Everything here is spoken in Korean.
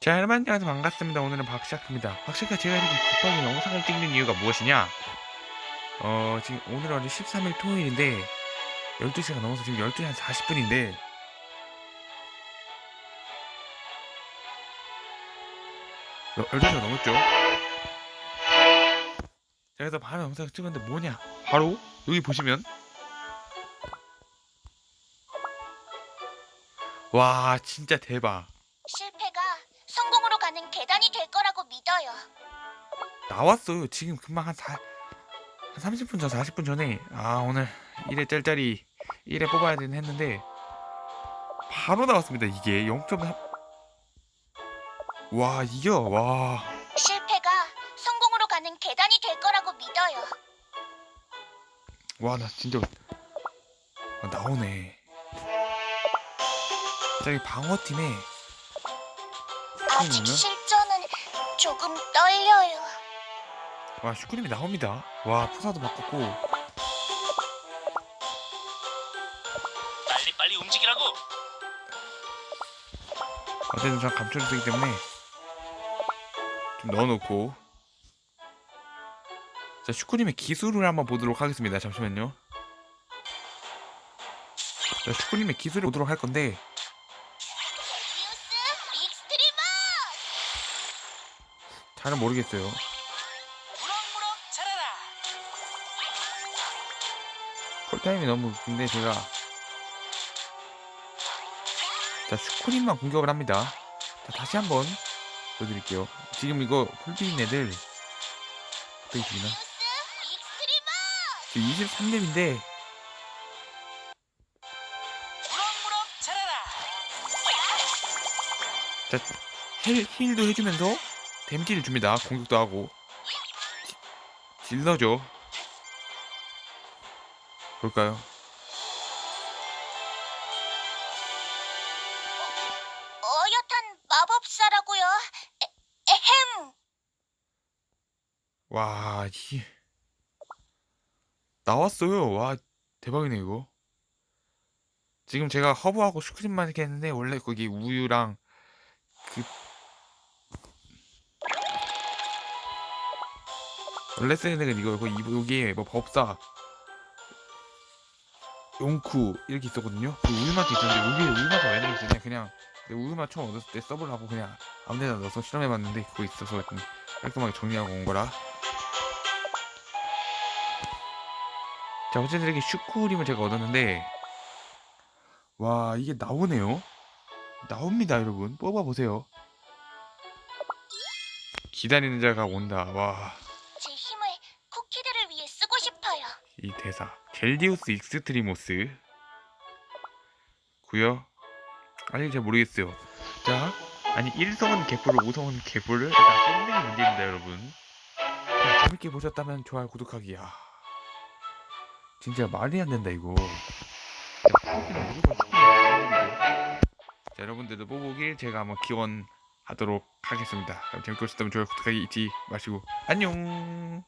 자 여러분 안녕하세요. 반갑습니다. 오늘은 박샤크입니다. 박샤크가 제가 이렇게 급하게 영상을 찍는 이유가 무엇이냐? 어 지금 오늘 어제 13일 토요일인데 12시가 넘어서 지금 12시 한 40분인데 어, 12시가 넘었죠? 자 그래서 바로 영상을 찍었는데 뭐냐? 바로 여기 보시면 와 진짜 대박 나왔어요. 지금 금방 한, 사, 한 30분 전, 40분 전에 아 오늘 1회 짤짤이 1회 뽑아야 되는 했는데 바로 나왔습니다. 이게 0.3 와, 이겨. 와. 실패가 성공으로 가는 계단이 될 거라고 믿어요. 와, 나 진짜 아, 나오네. 저기 방어팀에 아직 음. 실전은 조금 떨려요. 와, 슈크림이 나옵니다. 와, 푸사도 바꿨고 빨리 빨리 움직이라고. 어쨌든 전 감초를 쓰기 때문에 좀 넣어놓고 자 슈크림의 기술을 한번 보도록 하겠습니다 잠시만요 자 슈크림의 기술을 보도록 할 건데! 잘은 모르겠어요 타임이 너무 긴데 제가 자 슈크림만 공격을 합니다 자 다시 한번 보여드릴게요 지금 이거 풀비인 애들 어떻게 죽이나 익스트리머! 23렙인데 무럭무럭 자라라. 자, 힐, 힐도 해주면서 데미지를 줍니다. 공격도 하고. 지- 딜러죠. 볼까요? 어엿한 마법사라고요. 에, 에헴! 와, 이 나왔어요. 와, 대박이네 이거. 지금 제가 허브하고 슈크림만 이렇게 했는데 원래 거기 우유랑 그 원래 쓰는 건 이거고 이- 여기에 뭐 법사 용쿠 이렇게 있었거든요. 그 우유맛도 있었는데 여기에 우유맛을 왜 넣었냐 그냥 내 우유맛 처음 얻었을 때 써보려고 그냥 아무데나 넣어서 실험해봤는데 그거 있어서 약간 깔끔하게 정리하고 온 거라. 자 어쨌든 이렇게 슈크림을 제가 얻었는데 와 이게 나오네요. 나옵니다 여러분 뽑아보세요. 기다리는 자가 온다. 와. 제 힘을 쿠키들을 위해 쓰고 싶어요. 이 대사 젤디우스 익스트리모스. 구요. 아니 잘 모르겠어요. 자 아니 1성은 개뿔 5성은 개뿔을 일단 게 문제입니다 여러분. 자, 재밌게 보셨다면 좋아요 구독하기. 야 진짜 말이 안 된다 이거. 자, 자 여러분들도 뽑으길 제가 한번 기원하도록 하겠습니다. 그럼 재밌게 보셨다면 좋아요 구독하기 잊지 마시고. 안녕